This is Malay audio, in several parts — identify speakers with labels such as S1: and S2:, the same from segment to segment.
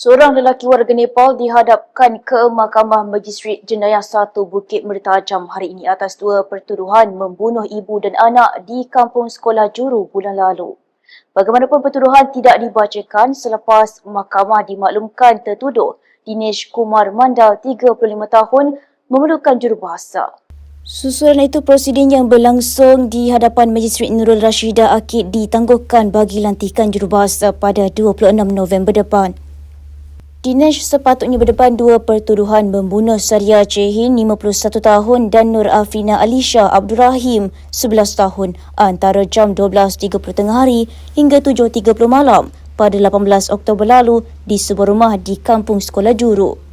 S1: Seorang lelaki warga Nepal dihadapkan ke Mahkamah Magistrate Jenayah 1 Bukit Mertajam hari ini atas dua pertuduhan membunuh ibu dan anak di kampung sekolah Juru bulan lalu. Bagaimanapun pertuduhan tidak dibacakan selepas mahkamah dimaklumkan tertuduh Dinesh Kumar Mandal 35 tahun memerlukan jurubahasa. Susulan itu prosiding yang berlangsung di hadapan Magistrate Nurul Rashidah Akid ditangguhkan bagi lantikan jurubahasa pada 26 November depan. Dinesh sepatutnya berdepan dua pertuduhan membunuh Saria Cehin 51 tahun dan Nur Afina Alisha Abdul Rahim 11 tahun antara jam 12.30 tengah hari hingga 7.30 malam pada 18 Oktober lalu di sebuah rumah di kampung sekolah Juru.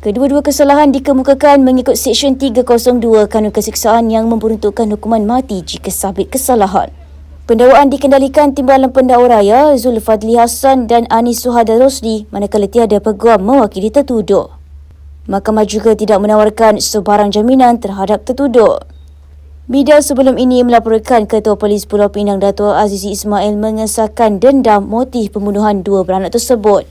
S1: Kedua-dua kesalahan dikemukakan mengikut Seksyen 302 Kanun Kesiksaan yang memperuntukkan hukuman mati jika sabit kesalahan. Pendakwaan dikendalikan Timbalan Pendakwa Raya Zulfadli Hassan dan Anis Suhada Rosli manakala tiada peguam mewakili tertuduh. Mahkamah juga tidak menawarkan sebarang jaminan terhadap tertuduh. Media sebelum ini melaporkan Ketua Polis Pulau Pinang Dato' Azizi Ismail mengesahkan dendam motif pembunuhan dua beranak tersebut.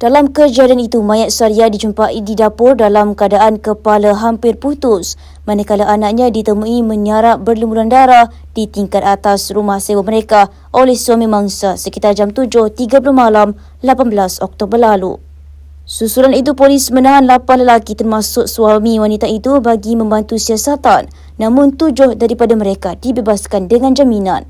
S1: Dalam kejadian itu, mayat Saria dijumpai di dapur dalam keadaan kepala hampir putus manakala anaknya ditemui menyarap berlumuran darah di tingkat atas rumah sewa mereka oleh suami mangsa sekitar jam 7.30 malam 18 Oktober lalu. Susulan itu polis menahan 8 lelaki termasuk suami wanita itu bagi membantu siasatan namun tujuh daripada mereka dibebaskan dengan jaminan.